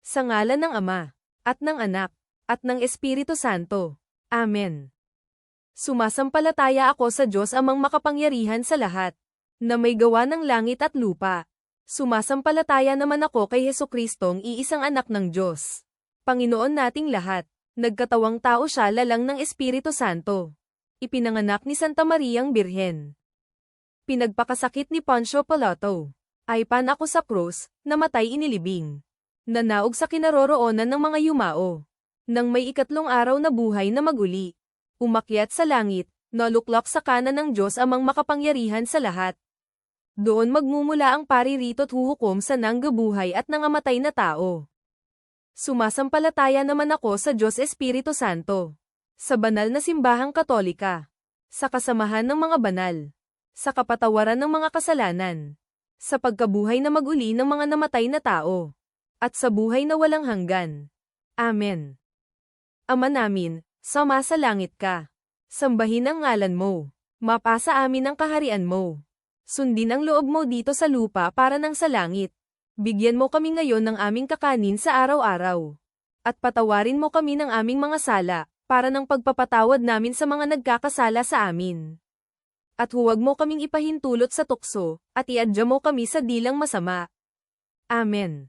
Sa ngalan ng Ama, at ng Anak, at ng Espiritu Santo. Amen. Sumasampalataya ako sa Diyos amang makapangyarihan sa lahat, na may gawa ng langit at lupa. Sumasampalataya naman ako kay Heso Kristong iisang anak ng Diyos. Panginoon nating lahat, nagkatawang tao siya lalang ng Espiritu Santo. Ipinanganak ni Santa Mariang Birhen. Pinagpakasakit ni Poncio Pilato. Ay pan ako sa krus, namatay inilibing. Nanaog sa kinaroroonan ng mga yumao. Nang may ikatlong araw na buhay na maguli. Umakyat sa langit, naluklok sa kanan ng Diyos amang makapangyarihan sa lahat. Doon magmumula ang paririto't huhukom sa nanggabuhay at nangamatay na tao. Sumasampalataya naman ako sa Diyos Espiritu Santo. Sa banal na simbahang katolika. Sa kasamahan ng mga banal. Sa kapatawaran ng mga kasalanan. Sa pagkabuhay na maguli ng mga namatay na tao. At sa buhay na walang hanggan. Amen. Ama namin, sama sa langit ka. Sambahin ang ngalan mo. Mapasa amin ang kaharian mo. Sundin ang loob mo dito sa lupa para nang sa langit. Bigyan mo kami ngayon ng aming kakanin sa araw-araw. At patawarin mo kami ng aming mga sala, para ng pagpapatawad namin sa mga nagkakasala sa amin. At huwag mo kaming ipahintulot sa tukso, at iadya mo kami sa dilang masama. Amen.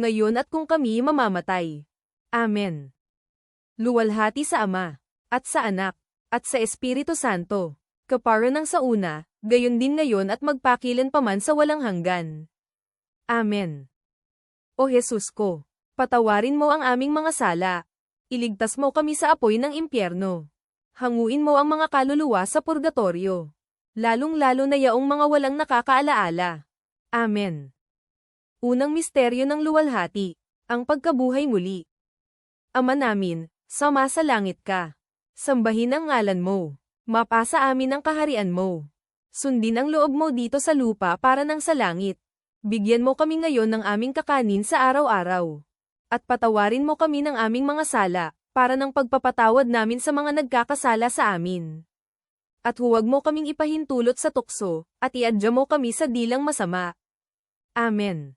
ngayon at kung kami mamamatay. Amen. Luwalhati sa Ama, at sa Anak, at sa Espiritu Santo, kapara ng sa una, gayon din ngayon at magpakilan paman sa walang hanggan. Amen. O Jesus ko, patawarin mo ang aming mga sala. Iligtas mo kami sa apoy ng impyerno. Hanguin mo ang mga kaluluwa sa purgatorio lalong-lalo na yaong mga walang nakakaalaala. Amen. Unang misteryo ng luwalhati, ang pagkabuhay muli. Ama namin, sama sa langit ka. Sambahin ang ngalan mo. Mapasa amin ang kaharian mo. Sundin ang loob mo dito sa lupa para nang sa langit. Bigyan mo kami ngayon ng aming kakanin sa araw-araw. At patawarin mo kami ng aming mga sala, para ng pagpapatawad namin sa mga nagkakasala sa amin at huwag mo kaming ipahintulot sa tukso, at iadya mo kami sa dilang masama. Amen.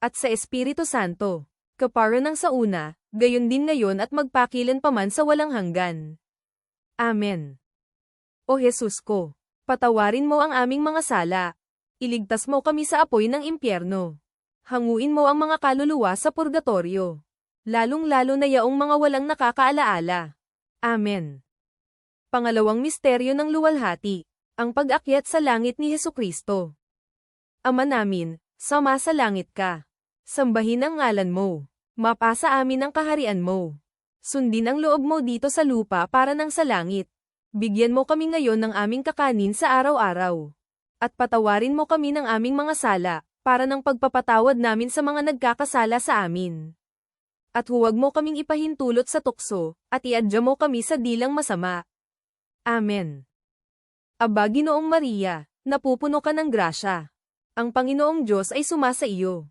at sa Espiritu Santo, kapara ng sa una, gayon din ngayon at magpakilan paman sa walang hanggan. Amen. O Jesus ko, patawarin mo ang aming mga sala, iligtas mo kami sa apoy ng impyerno. Hanguin mo ang mga kaluluwa sa purgatorio, lalong-lalo na yaong mga walang nakakaalaala. Amen. Pangalawang misteryo ng luwalhati, ang pag-akyat sa langit ni Heso Kristo. Ama namin, sama sa langit ka. Sambahin ang ngalan mo. Mapasa amin ang kaharian mo. Sundin ang loob mo dito sa lupa para nang sa langit. Bigyan mo kami ngayon ng aming kakanin sa araw-araw. At patawarin mo kami ng aming mga sala, para ng pagpapatawad namin sa mga nagkakasala sa amin. At huwag mo kaming ipahintulot sa tukso, at iadya mo kami sa dilang masama. Amen. Aba Ginoong Maria, napupuno ka ng grasya. Ang Panginoong Diyos ay sumasa iyo.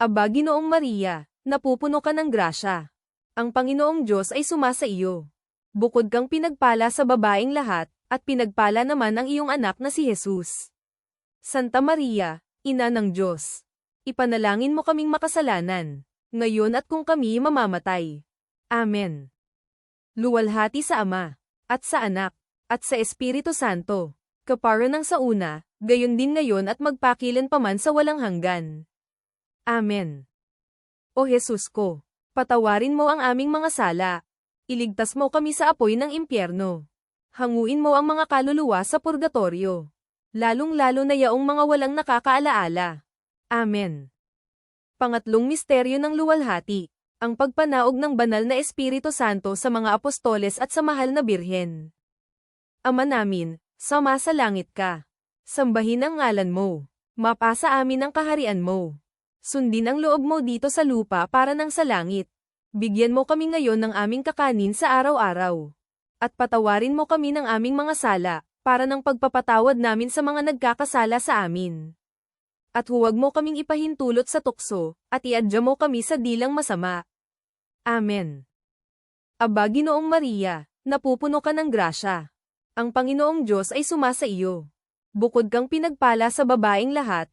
Aba Ginoong Maria, napupuno ka ng grasya. Ang Panginoong Diyos ay sumasa iyo. Bukod kang pinagpala sa babaeng lahat, at pinagpala naman ang iyong anak na si Jesus. Santa Maria, Ina ng Diyos. Ipanalangin mo kaming makasalanan, ngayon at kung kami mamamatay. Amen. Luwalhati sa Ama, at sa Anak, at sa Espiritu Santo, kapara ng sa una, gayon din ngayon at magpakilan paman sa walang hanggan. Amen. O Jesus ko, patawarin mo ang aming mga sala. Iligtas mo kami sa apoy ng impyerno. Hanguin mo ang mga kaluluwa sa purgatorio. Lalong-lalo na yaong mga walang nakakaalaala. Amen. Pangatlong misteryo ng luwalhati, ang pagpanaog ng banal na Espiritu Santo sa mga apostoles at sa mahal na birhen. Ama namin, sama sa langit ka. Sambahin ang ngalan mo. Mapasa amin ang kaharian mo. Sundin ang loob mo dito sa lupa para nang sa langit. Bigyan mo kami ngayon ng aming kakanin sa araw-araw. At patawarin mo kami ng aming mga sala, para ng pagpapatawad namin sa mga nagkakasala sa amin. At huwag mo kaming ipahintulot sa tukso, at iadya mo kami sa dilang masama. Amen. Aba Ginoong Maria, napupuno ka ng grasya. Ang Panginoong Diyos ay sumasa iyo. Bukod kang pinagpala sa babaeng lahat,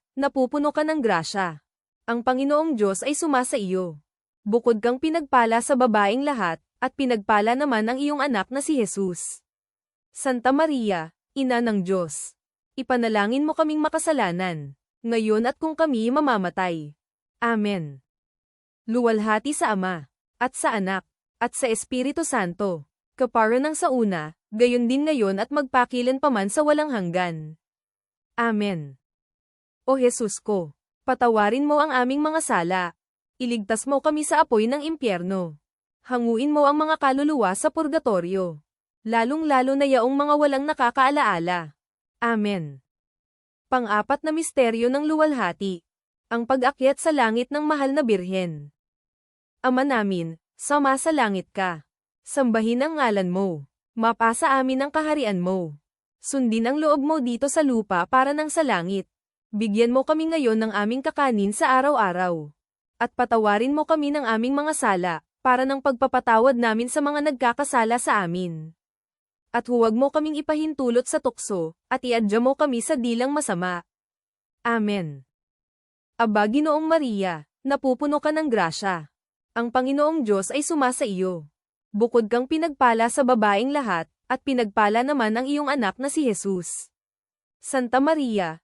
napupuno ka ng grasya. Ang Panginoong Diyos ay sumasa iyo. Bukod kang pinagpala sa babaeng lahat, at pinagpala naman ang iyong anak na si Jesus. Santa Maria, Ina ng Diyos, ipanalangin mo kaming makasalanan, ngayon at kung kami mamamatay. Amen. Luwalhati sa Ama, at sa Anak, at sa Espiritu Santo, kapara ng sa una, gayon din ngayon at magpakilan paman sa walang hanggan. Amen. O Jesus ko, patawarin mo ang aming mga sala. Iligtas mo kami sa apoy ng impyerno. Hanguin mo ang mga kaluluwa sa purgatorio. Lalong-lalo na yaong mga walang nakakaalaala. Amen. Pang-apat na misteryo ng luwalhati. Ang pag-akyat sa langit ng mahal na birhen. Ama namin, sama sa langit ka. Sambahin ang ngalan mo. Mapasa amin ang kaharian mo. Sundin ang loob mo dito sa lupa para nang sa langit. Bigyan mo kami ngayon ng aming kakanin sa araw-araw. At patawarin mo kami ng aming mga sala, para ng pagpapatawad namin sa mga nagkakasala sa amin. At huwag mo kaming ipahintulot sa tukso, at iadya mo kami sa dilang masama. Amen. Aba Ginoong Maria, napupuno ka ng grasya. Ang Panginoong Diyos ay sumasa iyo. Bukod kang pinagpala sa babaeng lahat, at pinagpala naman ang iyong anak na si Jesus. Santa Maria,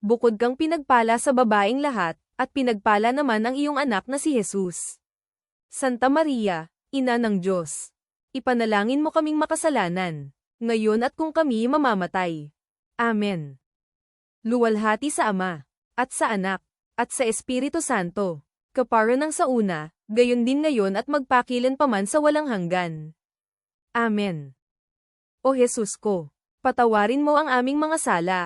Bukod kang pinagpala sa babaeng lahat, at pinagpala naman ang iyong anak na si Jesus. Santa Maria, Ina ng Diyos, ipanalangin mo kaming makasalanan, ngayon at kung kami mamamatay. Amen. Luwalhati sa Ama, at sa Anak, at sa Espiritu Santo, kapara ng sa una, gayon din ngayon at magpakilan paman sa walang hanggan. Amen. O Jesus ko, patawarin mo ang aming mga sala.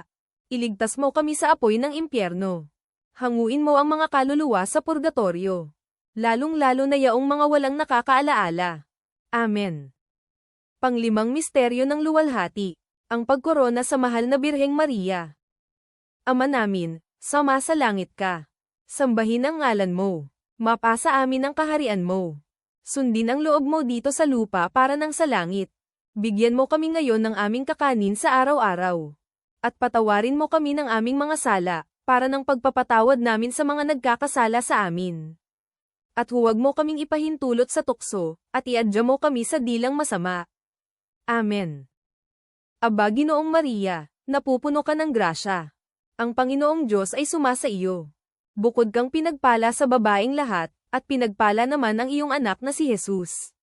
Iligtas mo kami sa apoy ng impyerno. Hanguin mo ang mga kaluluwa sa purgatorio. Lalong-lalo na yaong mga walang nakakaalaala. Amen. Panglimang misteryo ng luwalhati, ang pagkorona sa mahal na Birheng Maria. Ama namin, sama sa langit ka. Sambahin ang ngalan mo. Mapasa amin ang kaharian mo. Sundin ang loob mo dito sa lupa para nang sa langit. Bigyan mo kami ngayon ng aming kakanin sa araw-araw. At patawarin mo kami ng aming mga sala, para ng pagpapatawad namin sa mga nagkakasala sa amin. At huwag mo kaming ipahintulot sa tukso, at iadya mo kami sa dilang masama. Amen. Aba Ginoong Maria, napupuno ka ng grasya. Ang Panginoong Diyos ay sumasa iyo. Bukod kang pinagpala sa babaeng lahat, at pinagpala naman ang iyong anak na si Jesus.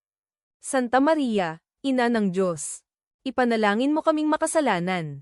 Santa Maria, Ina ng Diyos, ipanalangin mo kaming makasalanan,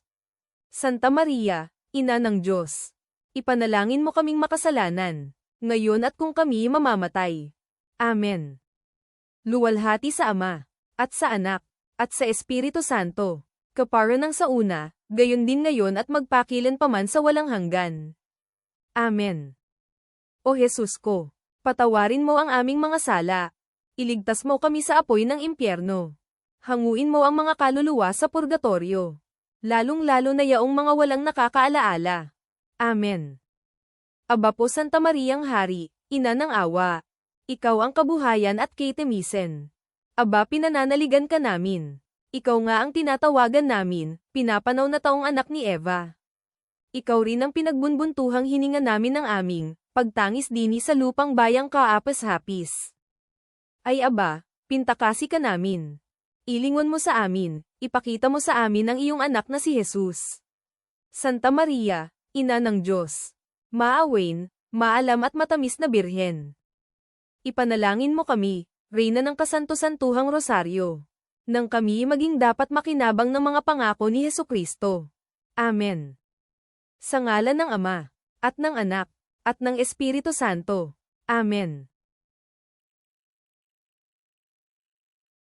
Santa Maria, Ina ng Diyos, ipanalangin mo kaming makasalanan, ngayon at kung kami mamamatay. Amen. Luwalhati sa Ama, at sa Anak, at sa Espiritu Santo, kapara ng sa una, gayon din ngayon at magpakilan paman sa walang hanggan. Amen. O Jesus ko, patawarin mo ang aming mga sala. Iligtas mo kami sa apoy ng impyerno. Hanguin mo ang mga kaluluwa sa purgatorio. Lalong-lalo na yaong mga walang nakakaalaala. Amen. Aba po Santa Mariang Hari, Ina ng Awa. Ikaw ang kabuhayan at kitemisen. Aba pinananaligan ka namin. Ikaw nga ang tinatawagan namin, pinapanaw na taong anak ni Eva. Ikaw rin ang pinagbunbuntuhang hininga namin ng aming, pagtangis dini sa lupang bayang kaapes-hapis. Ay aba, pintakasi ka namin. Ilingon mo sa amin, ipakita mo sa amin ang iyong anak na si Jesus. Santa Maria, Ina ng Diyos. Maawain, maalam at matamis na Birhen. Ipanalangin mo kami, Reyna ng Kasanto-Santuhang Rosaryo. Nang kami maging dapat makinabang ng mga pangako ni Heso Kristo. Amen. Sa ngalan ng Ama, at ng Anak, at ng Espiritu Santo. Amen.